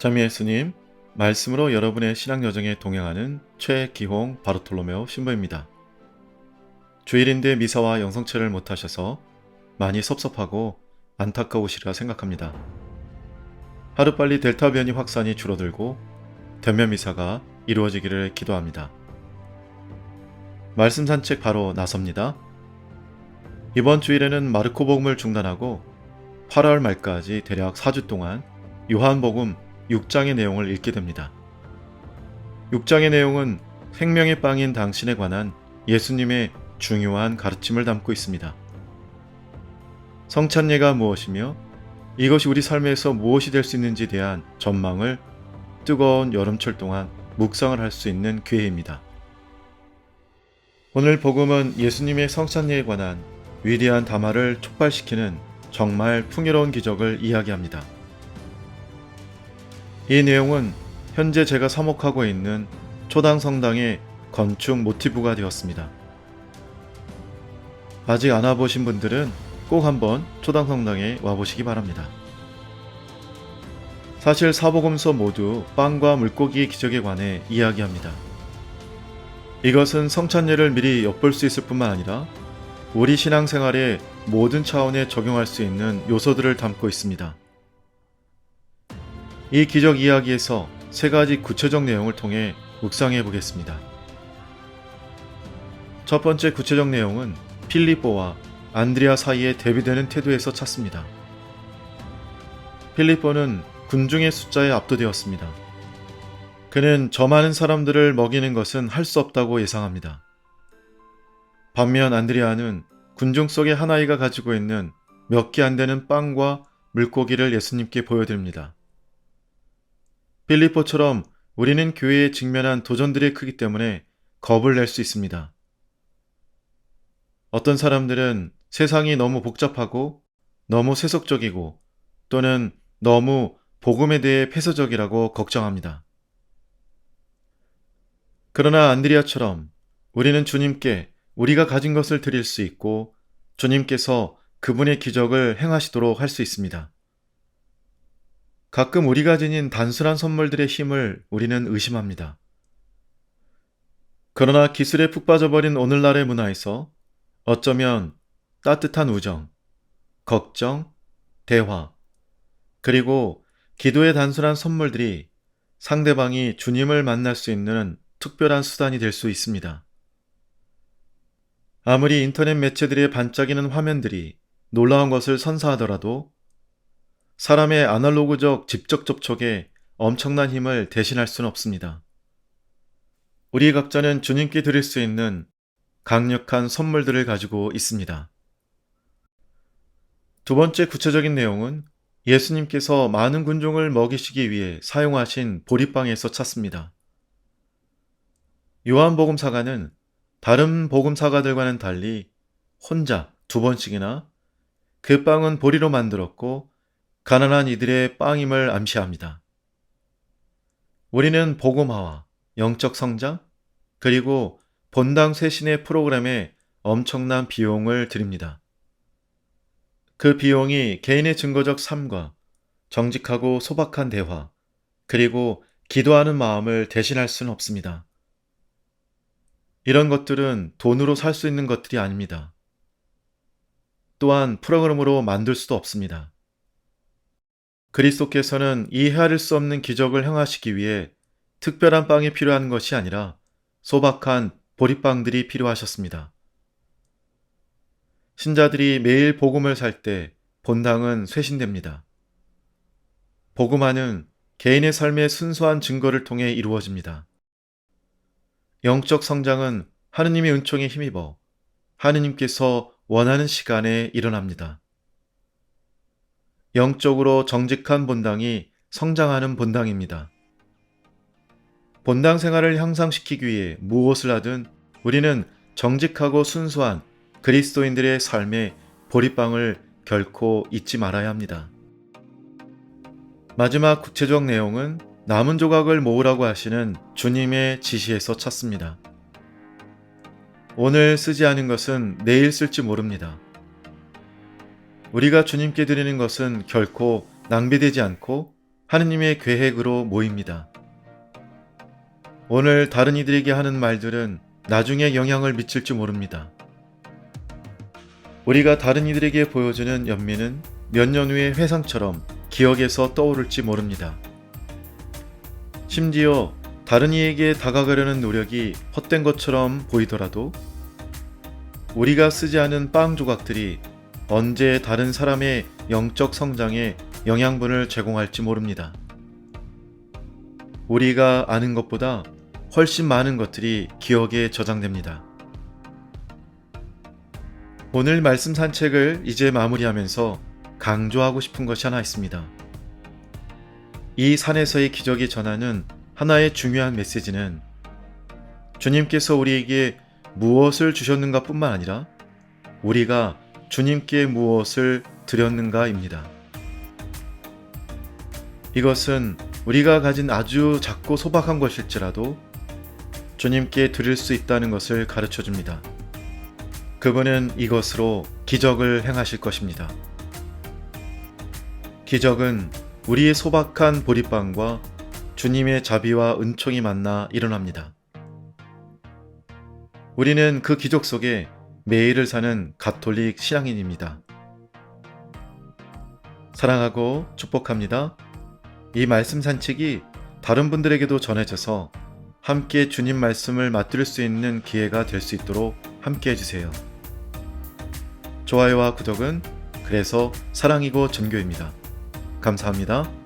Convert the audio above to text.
자미 예수님, 말씀으로 여러분의 신앙 여정에 동행하는 최기홍 바르톨로메오 신부입니다. 주일인데 미사와 영성체를 못하셔서 많이 섭섭하고 안타까우시리라 생각합니다. 하루빨리 델타 변이 확산이 줄어들고 대면 미사가 이루어지기를 기도합니다. 말씀 산책 바로 나섭니다. 이번 주일에는 마르코 복음을 중단하고 8월 말까지 대략 4주 동안 요한복음 6장의 내용을 읽게 됩니다. 6장의 내용은 생명의 빵인 당신에 관한 예수님의 중요한 가르침을 담고 있습니다. 성찬예가 무엇이며 이것이 우리 삶에서 무엇이 될 수 있는지에 대한 전망을 뜨거운 여름철 동안 묵상을 할 수 있는 기회입니다. 오늘 복음은 예수님의 성찬예에 관한 위대한 담화를 촉발시키는 정말 풍요로운 기적을 이야기합니다. 이 내용은 현재 제가 사목하고 있는 초당 성당의 건축 모티브가 되었습니다. 아직 안 와보신 분들은 꼭 한번 초당 성당에 와보시기 바랍니다. 사실 사복음서 모두 빵과 물고기의 기적에 관해 이야기합니다. 이것은 성찬예를 미리 엿볼 수 있을 뿐만 아니라 우리 신앙생활의 모든 차원에 적용할 수 있는 요소들을 담고 있습니다. 이 기적 이야기에서 세 가지 구체적 내용을 통해 묵상해 보겠습니다. 첫 번째 구체적 내용은 필리포와 안드리아 사이의 대비되는 태도에서 찾습니다. 필리포는 군중의 숫자에 압도되었습니다. 그는 저 많은 사람들을 먹이는 것은 할 수 없다고 예상합니다. 반면 안드리아는 군중 속의 한 아이가 가지고 있는 몇 개 안 되는 빵과 물고기를 예수님께 보여드립니다. 필리포처럼 우리는 교회에 직면한 도전들이 크기 때문에 겁을 낼 수 있습니다. 어떤 사람들은 세상이 너무 복잡하고 너무 세속적이고 또는 너무 복음에 대해 폐쇄적이라고 걱정합니다. 그러나 안드리아처럼 우리는 주님께 우리가 가진 것을 드릴 수 있고 주님께서 그분의 기적을 행하시도록 할 수 있습니다. 가끔 우리가 지닌 단순한 선물들의 힘을 우리는 의심합니다. 그러나 기술에 푹 빠져버린 오늘날의 문화에서 어쩌면 따뜻한 우정, 걱정, 대화, 그리고 기도의 단순한 선물들이 상대방이 주님을 만날 수 있는 특별한 수단이 될 수 있습니다. 아무리 인터넷 매체들의 반짝이는 화면들이 놀라운 것을 선사하더라도 사람의 아날로그적 직접 접촉에 엄청난 힘을 대신할 수는 없습니다. 우리 각자는 주님께 드릴 수 있는 강력한 선물들을 가지고 있습니다. 두 번째 구체적인 내용은 예수님께서 많은 군종을 먹이시기 위해 사용하신 보리빵에서 찾습니다. 요한복음 사가는 다른 복음 사가들과는 달리 혼자 두 번씩이나 그 빵은 보리로 만들었고 가난한 이들의 빵임을 암시합니다. 우리는 복음화와 영적 성장 그리고 본당 쇄신의 프로그램에 엄청난 비용을 드립니다. 그 비용이 개인의 증거적 삶과 정직하고 소박한 대화 그리고 기도하는 마음을 대신할 수는 없습니다. 이런 것들은 돈으로 살 수 있는 것들이 아닙니다. 또한 프로그램으로 만들 수도 없습니다. 그리스도께서는 이 헤아릴 수 없는 기적을 행하시기 위해 특별한 빵이 필요한 것이 아니라 소박한 보리빵들이 필요하셨습니다. 신자들이 매일 복음을 살 때 본당은 쇄신됩니다. 복음화는 개인의 삶의 순수한 증거를 통해 이루어집니다. 영적 성장은 하느님의 은총에 힘입어 하느님께서 원하는 시간에 일어납니다. 영적으로 정직한 본당이 성장하는 본당입니다. 본당 생활을 향상시키기 위해 무엇을 하든 우리는 정직하고 순수한 그리스도인들의 삶의 보리빵을 결코 잊지 말아야 합니다. 마지막 구체적 내용은 남은 조각을 모으라고 하시는 주님의 지시에서 찾습니다. 오늘 쓰지 않은 것은 내일 쓸지 모릅니다. 우리가 주님께 드리는 것은 결코 낭비되지 않고 하느님의 계획으로 모입니다. 오늘 다른 이들에게 하는 말들은 나중에 영향을 미칠지 모릅니다. 우리가 다른 이들에게 보여주는 연민은 몇 년 후의 회상처럼 기억에서 떠오를지 모릅니다. 심지어 다른 이에게 다가가려는 노력이 헛된 것처럼 보이더라도 우리가 쓰지 않은 빵 조각들이 언제 다른 사람의 영적 성장에 영양분을 제공할지 모릅니다. 우리가 아는 것보다 훨씬 많은 것들이 기억에 저장됩니다. 오늘 말씀 산책을 이제 마무리하면서 강조하고 싶은 것이 하나 있습니다. 이 산에서의 기적이 전하는 하나의 중요한 메시지는 주님께서 우리에게 무엇을 주셨는가 뿐만 아니라 우리가 주님께 무엇을 드렸는가입니다. 이것은 우리가 가진 아주 작고 소박한 것일지라도 주님께 드릴 수 있다는 것을 가르쳐 줍니다. 그분은 이것으로 기적을 행하실 것입니다. 기적은 우리의 소박한 보리빵과 주님의 자비와 은총이 만나 일어납니다. 우리는 그 기적 속에 매일을 사는 가톨릭 신앙인입니다. 사랑하고 축복합니다. 이 말씀 산책이 다른 분들에게도 전해져서 함께 주님 말씀을 맛들 수 있는 기회가 될 수 있도록 함께 해주세요. 좋아요와 구독은 그래서 사랑이고 전교입니다. 감사합니다.